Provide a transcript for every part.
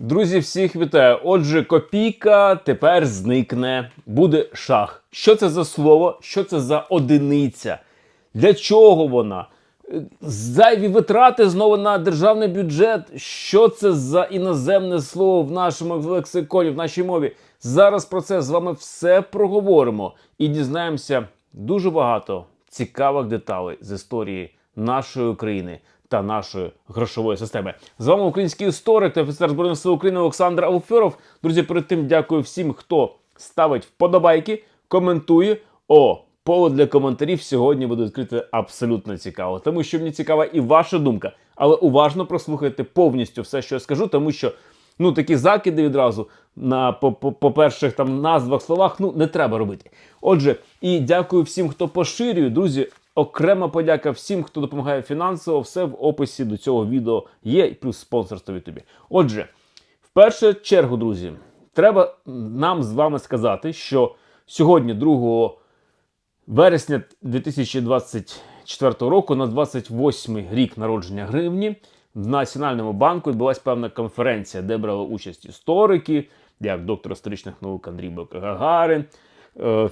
Друзі, всіх вітаю. Отже, копійка тепер зникне. Буде шах. Що це за слово? Що це за одиниця? Для чого вона? Зайві витрати знову на державний бюджет. Що це за іноземне слово в нашому лексиконі, в нашій мові? Зараз про це з вами все проговоримо і дізнаємося дуже багато цікавих деталей з історії нашої України та нашої грошової системи. З вами український історик та офіцер збройних сил України Олександр Алферов. Друзі, перед тим дякую всім, хто ставить вподобайки, коментує. О, повод для коментарів сьогодні буде відкрити абсолютно цікаво, тому що мені цікава і ваша думка. Але уважно прослухайте повністю все, що я скажу, тому що ну такі закиди відразу на по, по перших там назвах словах ну не треба робити. Отже, і дякую всім, хто поширює, друзі. Окрема подяка всім, хто допомагає фінансово. Все в описі до цього відео є, плюс спонсорство в Ютубі. Отже, в першу чергу, друзі, треба нам з вами сказати, що сьогодні, 2 вересня 2024 року, на 28-й рік народження гривні, в Національному банку відбулася певна конференція, де брали участь історики, як доктор історичних наук Андрій Бокагарин,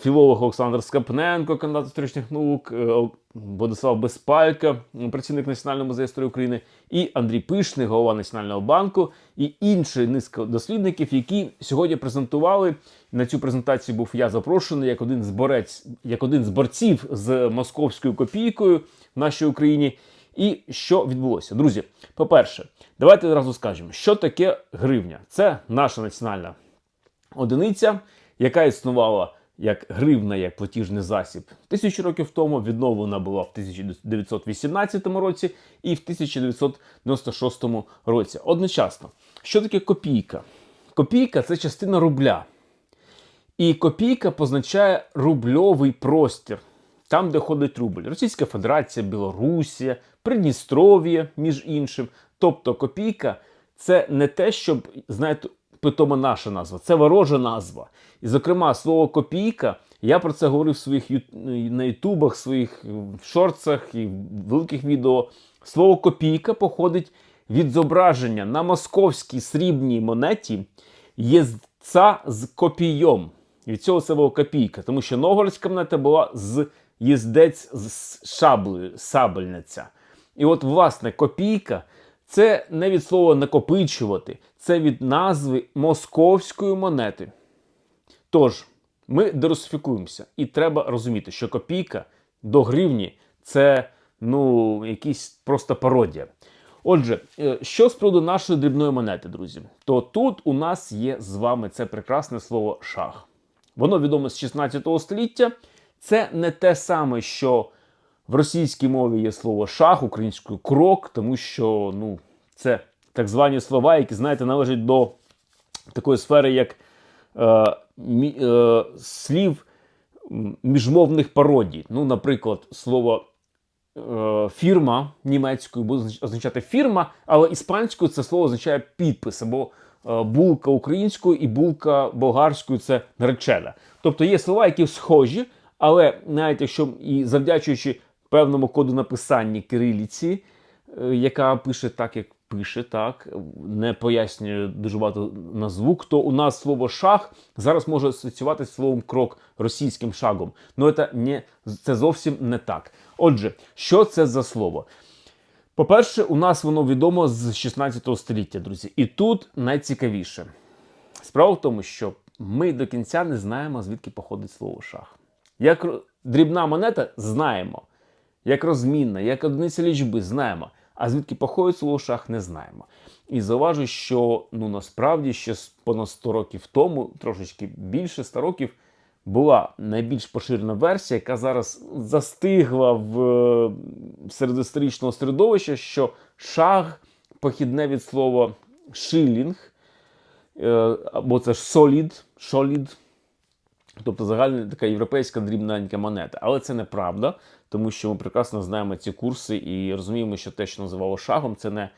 філолог Олександр Скапненко, кандидат історичних наук, е, Владислав Безпалька, працівник Національного музею історії України, і Андрій Пишний, голова Національного банку, і інші низка дослідників, які сьогодні презентували. На цю презентацію був я запрошений як один з борець, як один з борців з московською копійкою в нашій Україні. І що відбулося, друзі? По-перше, давайте одразу скажемо, що таке гривня. Це наша національна одиниця, яка існувала як гривна, як платіжний засіб тисячу років тому, відновлена була в 1918 році і в 1996 році. Одночасно, що таке копійка? Копійка це частина рубля. І копійка позначає рубльовий простір, там, де ходить рубль. Російська Федерація, Білорусія, Придністров'я, між іншим. Тобто копійка це не те, щоб, знаєте, питома наша назва, це ворожа назва. І, зокрема, слово копійка, я про це говорив в своїх ю- на ютубах, своїх шорцах і великих відео. Слово копійка походить від зображення на московській срібній монеті єздця з копійом. Від цього була копійка, тому що новгородська монета була з їздець з шаблею, сабельниця. І от, власне, копійка це не від слова накопичувати, це від назви московської монети. Тож, ми дерусифікуємося, і треба розуміти, що копійка до гривні це ну, якийсь просто пародія. Отже, е, що з приводу нашої дрібної монети, друзі, то тут у нас є з вами це прекрасне слово шах. Воно відоме з 16 століття. Це не те саме, що в російській мові є слово шах, українською крок, тому що ну, це так звані слова, які, знаєте, належать до такої сфери, як е, мі, е, слів міжмовних пародій. Ну, наприклад, слово е, фірма німецькою буде означати фірма, але іспанською це слово означає підпис або е, булка українською і булка болгарською це наречена. Тобто є слова, які схожі, але навіть якщо і завдячуючи певному коду написання кириліці, е, яка пише так, як пише, так, не пояснює дуже багато на звук, то у нас слово шах зараз може асоціюватися словом крок російським шагом. Ну це, це зовсім не так. Отже, що це за слово? По-перше, у нас воно відомо з 16 століття, друзі. І тут найцікавіше. Справа в тому, що ми до кінця не знаємо, звідки походить слово шах. Як дрібна монета знаємо, як розмінна, як одиниця лічби знаємо, а звідки походить слово шах не знаємо. І зауважу, що ну насправді ще понад 100 років тому, трошечки більше 100 років, була найбільш поширена версія, яка зараз застигла в е, серед історичного середовища, що шах похідне від слова шилінг, е, або це ж солід, шолід, тобто загальна така європейська дрібненька монета. Але це неправда, тому що ми прекрасно знаємо ці курси і розуміємо, що те, що називало шагом, це не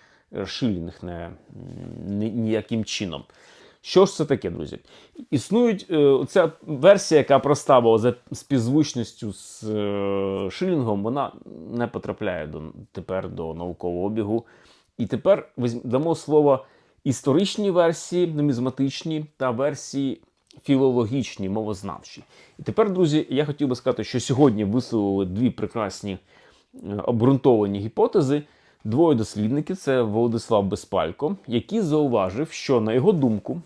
шилінг, не, ніяким чином. Що ж це таке, друзі? Існують е, ця версія, яка проста була за співзвучністю з е, шилінгом, вона не потрапляє до, тепер до наукового обігу. І тепер дамо слово історичні версії, нумізматичні та версії філологічні, мовознавчі. І тепер, друзі, я хотів би сказати, що сьогодні висловили дві прекрасні е, обґрунтовані гіпотези. Двоє дослідників це Володислав Безпалько, який зауважив, що на його думку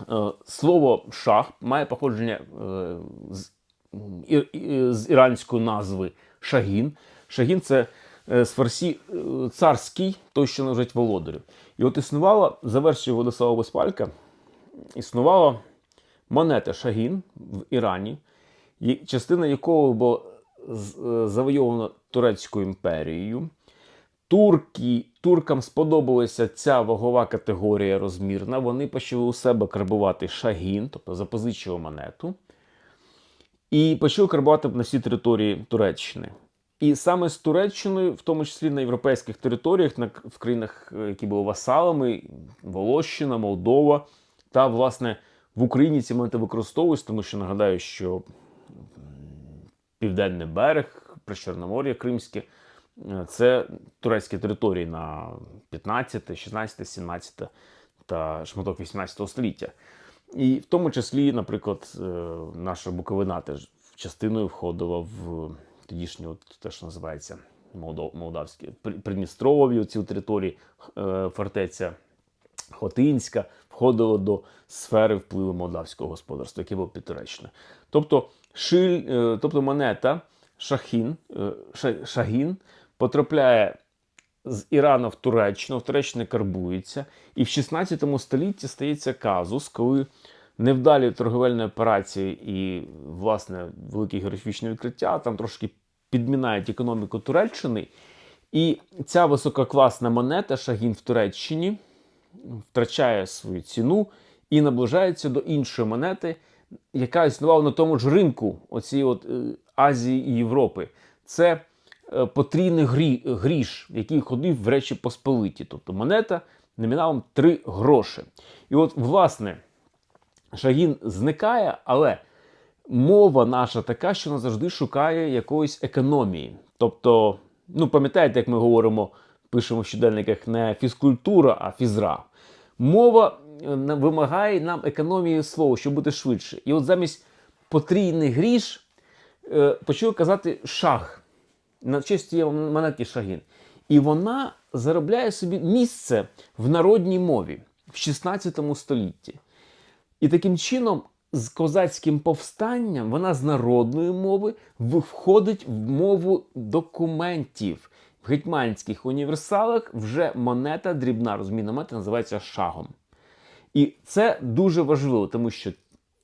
е, слово шах має походження е, з, ір- з іранської назви шагін. Шагін це з фарсі царський, той, що належить володарю. І от існувала, за версією Владислава Безпалька, існувала монета Шагін в Ірані, частина якого була е, завойована Турецькою імперією. Турки, туркам сподобалася ця вагова категорія розмірна. Вони почали у себе карбувати шагін, тобто запозичили монету, і почали карбувати на всій території Туреччини. І саме з Туреччиною, в тому числі на європейських територіях, на, в країнах, е, які були васалами, Волощина, Молдова, та, власне, в Україні ці монети використовуються, тому що нагадаю, що Південний берег, Причорномор'я Кримське е, це турецькі території на 15, 16, 17 та шматок 18 століття. І в тому числі, наприклад, е, наша Буковина теж частиною входила в тодішню, те, що називається Молдавське, При- Придністров'я, ці території, е, фортеця Хотинська входило до сфери впливу молдавського господарства, яке було під Тобто, шиль, е, тобто монета Шахін, е, Шагін потрапляє з Ірану в Туреччину, в Туреччині карбується, і в 16 столітті стається казус, коли невдалі торговельні операції і, власне, великі географічні відкриття там трошки підмінають економіку Туреччини. І ця висококласна монета Шагін в Туреччині втрачає свою ціну і наближається до іншої монети, яка існувала на тому ж ринку оцієї от е, Азії і Європи. Це е, потрійний грі, гріш, який ходив в Речі Посполиті. Тобто монета номіналом 3 гроші. І от, власне, Шагін зникає, але мова наша така, що вона завжди шукає якоїсь економії. Тобто, ну пам'ятаєте, як ми говоримо, пишемо в щоденниках не фізкультура, а фізра. Мова е, вимагає нам економії слова, щоб бути швидше. І от замість потрійний гріш е, почали казати шах на честь цієї монетки Шагін. І вона заробляє собі місце в народній мові в 16 столітті. І таким чином, з козацьким повстанням, вона з народної мови входить в мову документів. Гетьманських універсалах вже монета, дрібна розмінна монета називається шагом. І це дуже важливо, тому що,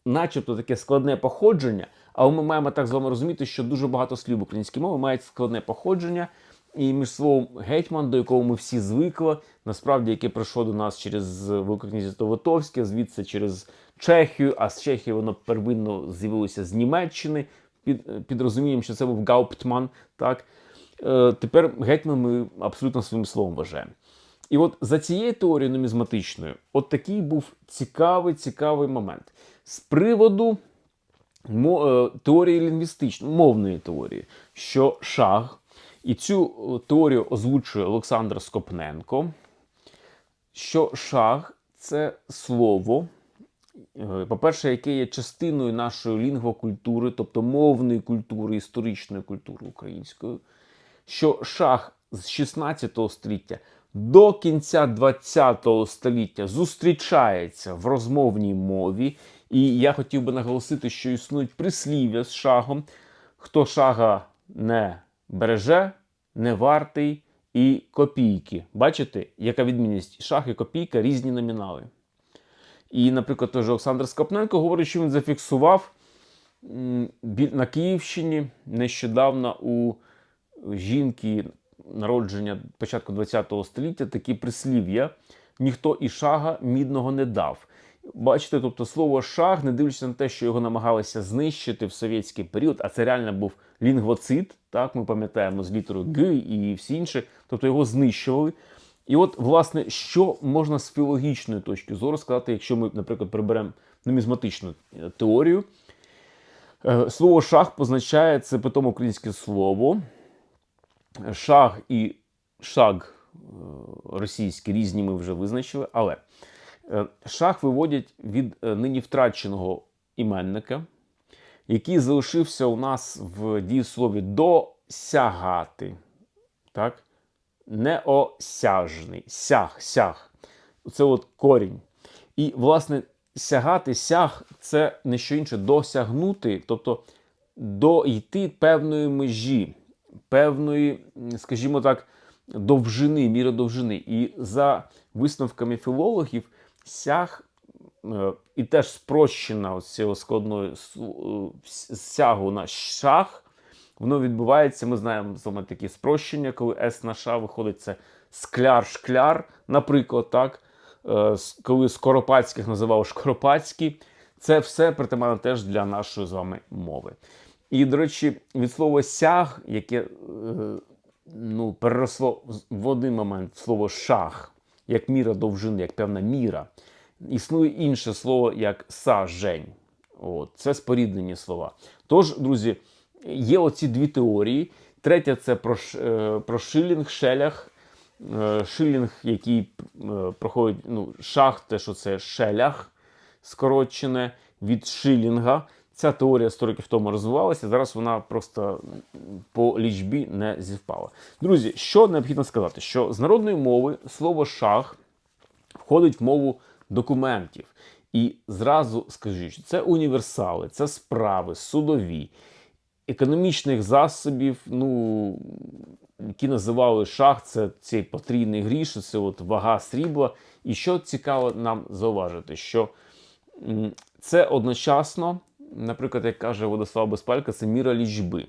начебто, таке складне походження, але ми маємо так з вами розуміти, що дуже багато слів в українській мові мають складне походження. І між словом гетьман, до якого ми всі звикли, насправді, яке прийшло до нас через Велике князівство Литовське, звідси через Чехію, а з Чехії воно первинно з'явилося з Німеччини під, під розумінням, що це був Гауптман. Так? Е, тепер гетьман ми абсолютно своїм словом вважаємо. І от за цією теорією нумізматичною, от такий був цікавий, цікавий момент. З приводу е, теорії лінгвістичної, мовної теорії, що шаг, і цю е, теорію озвучує Олександр Скопненко, що шаг це слово, по-перше, яке є частиною нашої лінгвокультури, тобто мовної культури, історичної культури української, що шах з 16 століття до кінця 20 століття зустрічається в розмовній мові. І я хотів би наголосити, що існують прислів'я з шагом. Хто шага не береже, не вартий і копійки. Бачите, яка відмінність? Шах і копійка різні номінали. І, наприклад, той же Олександр Скопненко говорить, що він зафіксував на Київщині нещодавно у жінки народження початку ХХ століття такі прислів'я: ніхто і шага мідного не дав. Бачите, тобто слово шаг, не дивлячись на те, що його намагалися знищити в совєтський період, а це реально був лінгвоцит, так ми пам'ятаємо з літерою Г і всі інші, тобто його знищували. І от, власне, що можна з філологічної точки зору сказати, якщо ми, наприклад, приберемо нумізматичну е, теорію. Е, Слово шах позначає це питомо українське слово. Шаг і шаг е, російські різні ми вже визначили. Але е, шах виводять від е, нині втраченого іменника, який залишився у нас в дієслові досягати. Так? Неосяжний. Сяг, сяг. Це от корінь. І, власне, сягати, сяг це не що інше досягнути, тобто дойти певної межі, певної, скажімо так, довжини, міри довжини. І за висновками філологів, сяг е, і теж спрощена ось цього складної е, сягу на шах, воно відбувається. Ми знаємо з вами такі спрощення, коли С на Ш виходить це скляр-шкляр, наприклад, так. Е, Коли Скоропадських називав Шкоропадські, це все притаманно теж для нашої з вами мови. І, до речі, від слова сяг, яке е, ну, переросло в один момент в слово шах, як міра довжини, як певна міра. Існує інше слово як сажень. От, це споріднені слова. Тож, друзі, є оці дві теорії. Третя це про, е, про шилінг, шелях. Е, Шилінг, який проходить, ну, шах, те, що це шелях, скорочене від шилінга. Ця теорія 100 років тому розвивалася, зараз вона просто по лічбі не зівпала. Друзі, що необхідно сказати? Що з народної мови слово шах входить в мову документів. І зразу скажу, що це універсали, це справи, судові, економічних засобів, ну, які називали шах, це цей потрійний гріш, це от вага срібла. І що цікаво нам зауважити, що це одночасно, наприклад, як каже Владислав Безпалька, це міра лічби.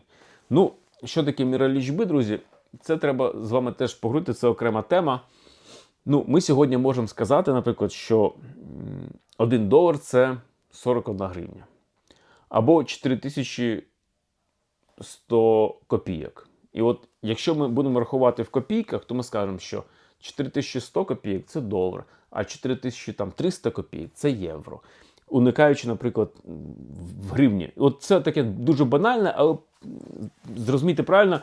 Ну, що таке міра лічби, друзі? Це треба з вами теж поговорити, це окрема тема. Ну, ми сьогодні можемо сказати, наприклад, що 1 долар це 41 гривня. Або 4100 копійок. І от якщо ми будемо рахувати в копійках, то ми скажемо, що 4100 копійок це долар, а 4300 копійок це євро. Уникаючи, наприклад, в гривні. От це таке дуже банальне, але зрозумійте правильно,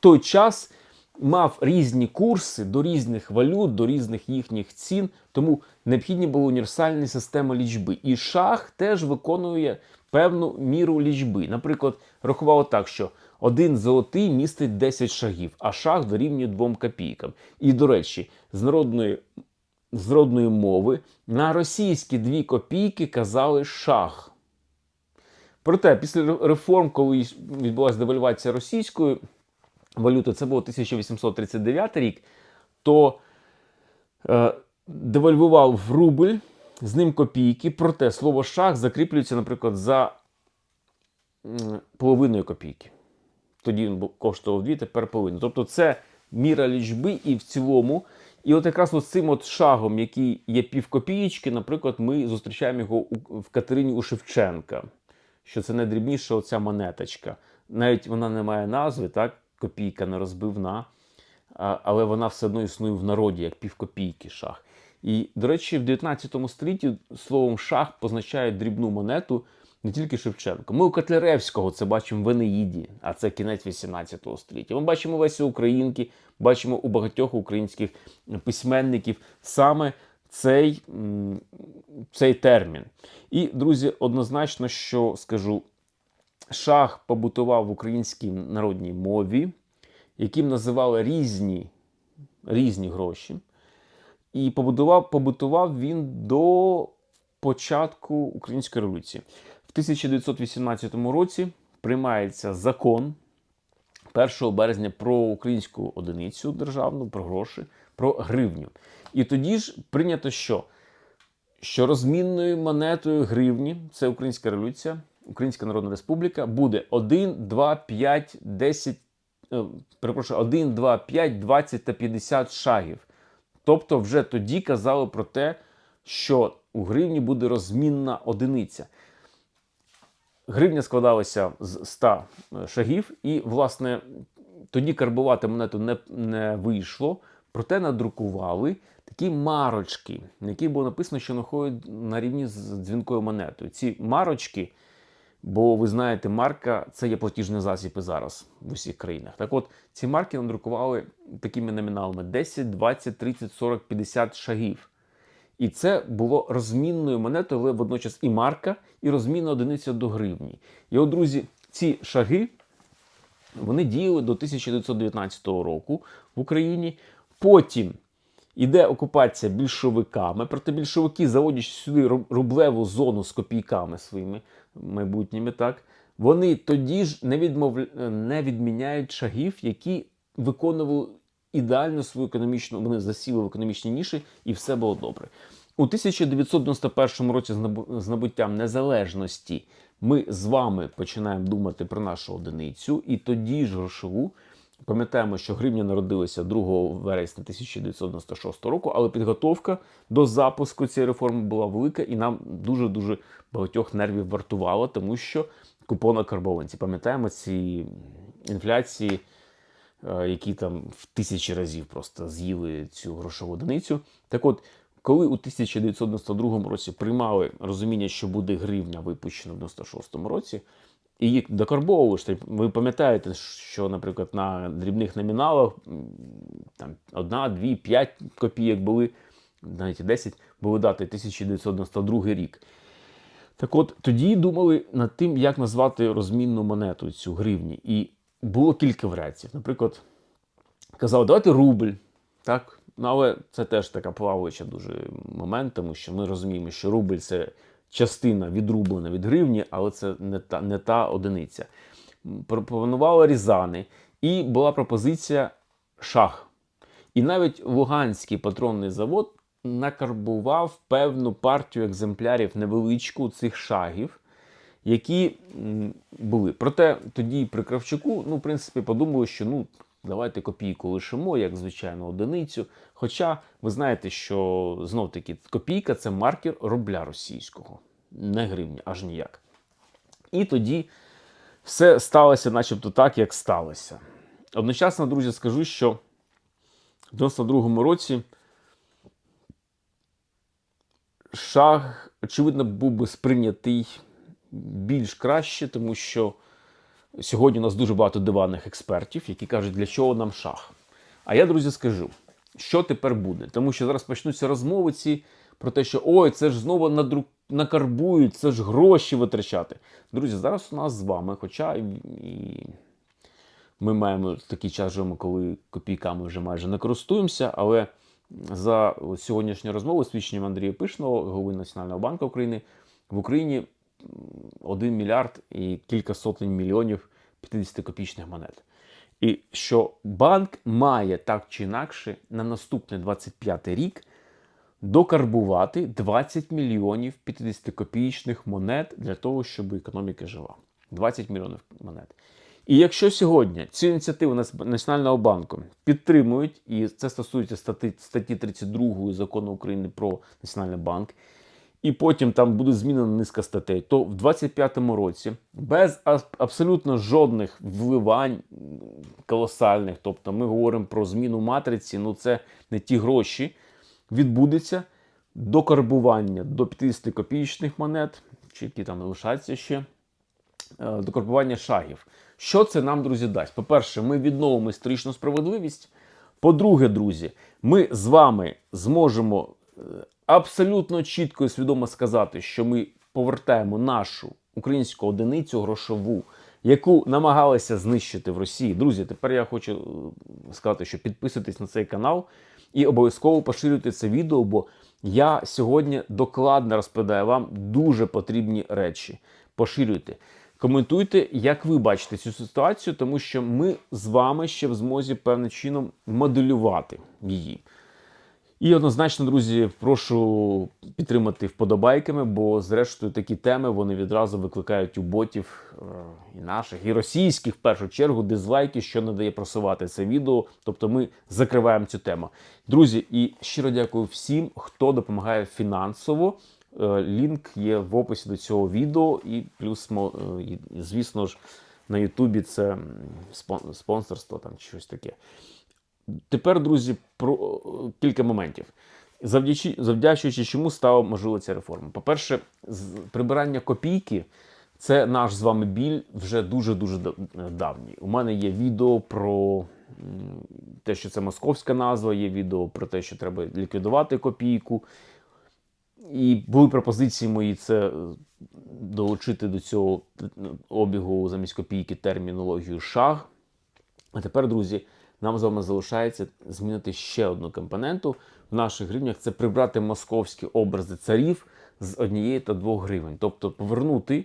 той час мав різні курси до різних валют, до різних їхніх цін, тому необхідні були універсальні системи лічби. І шах теж виконує певну міру лічби. Наприклад, рахувало так, що один золотий містить 10 шагів, а шах дорівнює 2 копійкам. І, до речі, з народної, з народної мови на російські 2 копійки казали шах. Проте, після реформ, коли відбулася девальвація російської валюти, це було 1839 рік, то е, девальвував рубль, з ним копійки, проте слово шах закріплюється, наприклад, за половиною копійки. Тоді він коштував 2, тепер половину. Тобто це міра лічби і в цілому. І от якраз з цим от шагом, який є півкопієчки, наприклад, ми зустрічаємо його в Катерині у Шевченка, що це найдрібніша оця монеточка. Навіть вона не має назви, так? Копійка не розбивна, але вона все одно існує в народі, як півкопійки шах. І, до речі, в 19 столітті словом шах позначає дрібну монету не тільки Шевченко. Ми у Котляревського це бачимо в Енеїді, а це кінець 18 століття. Ми бачимо Лесі Українки, бачимо у багатьох українських письменників саме цей, цей термін. І, друзі, однозначно, що скажу, шах побутував в українській народній мові, яким називали різні, різні гроші. І побудував, побутував він до початку української революції. В 1918 році приймається закон 1 березня про українську одиницю державну, про гроші, про гривню. І тоді ж прийнято що? Що розмінною монетою гривні, це Українська революція, Українська Народна Республіка, буде 1, 2, 5, 10, е, перепрошую, 1, 2, 5, 20 та 50 шагів. Тобто вже тоді казали про те, що у гривні буде розмінна одиниця. Гривня складалася з 100 шагів, і, власне, тоді карбувати монету не, не вийшло, проте надрукували такі марочки, на яких було написано, що знаходять на рівні з дзвінкою монетою. Ці марочки Бо ви знаєте, марка це є платіжний засіб і зараз в усіх країнах. Так от ці марки надрукували такими номіналами 10, 20, 30, 40, 50 шагів. І це було розмінною монетою, але водночас і марка, і розмінна одиниця до гривні. І от, друзі, ці шаги вони діяли до 1919 року в Україні. Потім іде окупація більшовиками, проте більшовики, заводячи сюди рублеву зону з копійками своїми майбутніми, так, вони тоді ж не, відмов... не відміняють шагів, які виконували ідеально свою економічну, вони засіли в економічній ніші, і все було добре. У 1991 році з набуттям незалежності ми з вами починаємо думати про нашу одиницю, і тоді ж грошову. Пам'ятаємо, що гривня народилася 2 вересня 1996 року, але підготовка до запуску цієї реформи була велика і нам дуже-дуже багатьох нервів вартувало, тому що купона карбованці. Пам'ятаємо ці інфляції, е, які там в тисячі разів просто з'їли цю грошову одиницю. Так от, коли у 1992 році приймали розуміння, що буде гривня випущена в 96 році, і їх докарбовували, ви пам'ятаєте, що, наприклад, на дрібних номіналах там одна, дві, п'ять копійок були, навіть 10 були дати 1992 рік. Так от тоді думали над тим, як назвати розмінну монету цю гривні. І було кілька варіацій. Наприклад, казали, давайте рубль. Так? Ну, але це теж така плаваюча дуже момент, тому що ми розуміємо, що рубль це частина відрублена від гривні, але це не та, не та одиниця. Пропонували різани, і була пропозиція шах. І навіть Луганський патронний завод накарбував певну партію екземплярів невеличку цих шагів, які були. Проте тоді при Кравчуку, ну, в принципі, подумали, що ну, давайте копійку лишимо, як звичайно, одиницю. Хоча ви знаєте, що знов таки копійка це маркер рубля російського, не гривні, аж ніяк. І тоді все сталося, начебто, так, як сталося. Одночасно, друзі, скажу, що в 92-му році шаг, очевидно, був би сприйнятий більш краще, тому що сьогодні у нас дуже багато диванних експертів, які кажуть, для чого нам шах. А я, друзі, скажу, що тепер буде. Тому що зараз почнуться розмови ці про те, що ой, це ж знову надрук... накарбують, це ж гроші витрачати. Друзі, зараз у нас з вами, хоча і, ми маємо такий час, живемо, коли копійками вже майже не користуємося, але за сьогоднішню розмову свідченням Андрія Пишного, голови Національного банку України, в Україні 1 мільярд і кілька сотень мільйонів 50-копійчних монет. І що банк має так чи інакше на наступний 25 рік докарбувати 20 мільйонів 50-копійчних монет для того, щоб економіка жила. 20 мільйонів монет. І якщо сьогодні цю ініціативу Національного банку підтримують, і це стосується статті, статті 32 закону України про Національний банк, і потім там буде змінена низка статей, то в 25-му році без абсолютно жодних вливань колосальних, тобто ми говоримо про зміну матриці, ну це не ті гроші, відбудеться докарбування до 50 копійчних монет, чи які там лишаться ще, е, докарбування шагів. Що це нам, друзі, дасть? По-перше, ми відновимо історичну справедливість. По-друге, друзі, ми з вами зможемо е, абсолютно чітко і свідомо сказати, що ми повертаємо нашу українську одиницю грошову, яку намагалися знищити в Росії. Друзі, тепер я хочу е, сказати, що підписуйтесь на цей канал і обов'язково поширюйте це відео, бо я сьогодні докладно розповідаю вам дуже потрібні речі. Поширюйте. Коментуйте, як ви бачите цю ситуацію, тому що ми з вами ще в змозі певним чином моделювати її. І однозначно, друзі, прошу підтримати вподобайками, бо зрештою такі теми вони відразу викликають у ботів е, і наших, і російських в першу чергу дизлайки, що не дає просувати це відео. Тобто ми закриваємо цю тему. Друзі, і щиро дякую всім, хто допомагає фінансово. Е, Лінк є в описі до цього відео, і плюс, е, звісно ж, на Ютубі це спонсорство там щось таке. Тепер, друзі, про е, кілька моментів. Завдячуючи чому стала можлива ця реформа. По-перше, прибирання копійки Це наш з вами біль вже дуже-дуже давній. У мене є відео про те, що це московська назва, є відео про те, що треба ліквідувати копійку. І були пропозиції мої це е, долучити до цього е, обігу замість копійки термінологію шаг. А тепер, друзі, нам з вами залишається змінити ще одну компоненту в наших гривнях це прибрати московські образи царів з однієї та двох гривень. Тобто повернути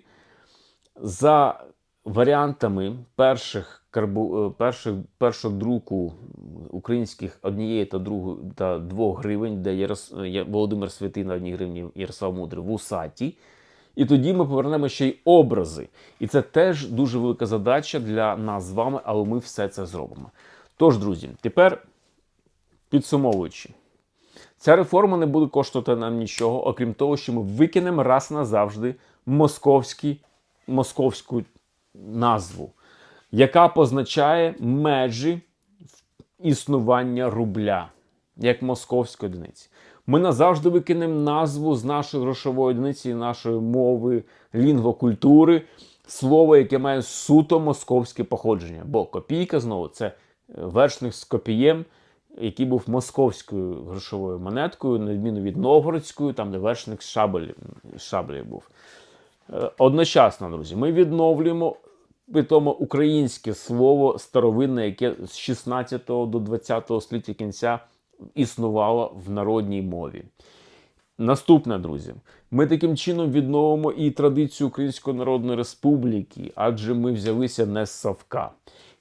за варіантами перших карбу, е, перших, першого друку українських однієї та другої та двох гривень, де Ярос, Володимир Святий на одній гривні Ярослав Мудрий в Усаті. І тоді ми повернемо ще й образи. І це теж дуже велика задача для нас з вами, але ми все це зробимо. Тож, друзі, тепер підсумовуючи, ця реформа не буде коштувати нам нічого, окрім того, що ми викинемо раз назавжди московський, московську назву, яка позначає межі існування рубля як московської одиниці. Ми назавжди викинемо назву з нашої грошової одиниці, нашої мови, лінгвокультури, слово, яке має суто московське походження. Бо копійка знову це вершник з копієм, який був московською грошовою монеткою, на відміну від новгородської, там де вершник з шаблею був. Е, Одночасно, друзі, ми відновлюємо при тому українське слово старовинне, яке з 16 до 20 століття кінця існувало в народній мові. Наступне, друзі, ми таким чином відновимо і традицію Української Народної Республіки, адже ми взялися не з Савка.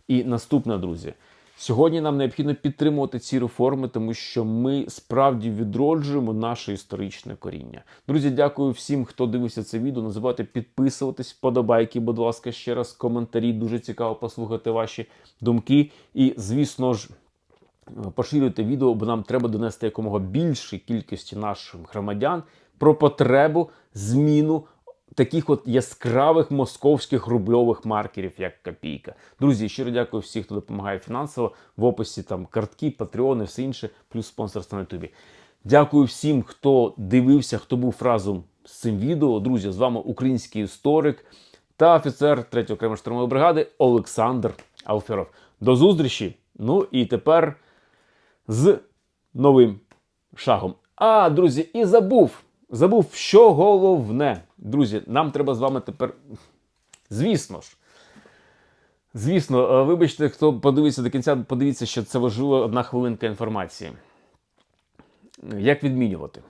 І наступне, друзі, сьогодні нам необхідно підтримувати ці реформи, тому що ми справді відроджуємо наше історичне коріння. Друзі, дякую всім, хто дивився це відео. Не забувайте підписуватись, вподобайки, будь ласка, ще раз коментарі. Дуже цікаво послухати ваші думки. І, звісно ж. Поширюйте відео, бо нам треба донести якомога більшій кількості наших громадян про потребу зміну таких от яскравих московських рубльових маркерів, як копійка. Друзі, щиро дякую всім, хто допомагає фінансово. В описі там картки, патреони, все інше, плюс спонсорство на Ютубі. Дякую всім, хто дивився, хто був разом з цим відео. Друзі, з вами український історик та офіцер 3-ї окремої штурмової бригади Олександр Алферов. До зустрічі! Ну і тепер з новим шагом. А, друзі, і забув. Забув, що головне. Друзі, нам треба з вами тепер. Звісно ж. Звісно, е, вибачте, хто подивиться до кінця, подивіться, що це важлива одна хвилинка інформації. Як відмінювати?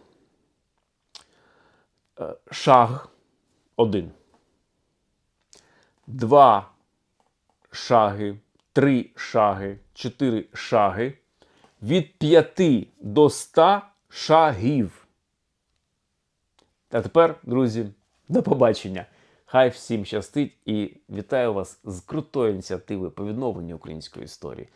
Е, Шаг один. Два шаги, три шаги, чотири шаги від 5 до 100 шагів. А тепер, друзі, до побачення. Хай всім щастить і вітаю вас з крутої ініціативи по відновленню української історії.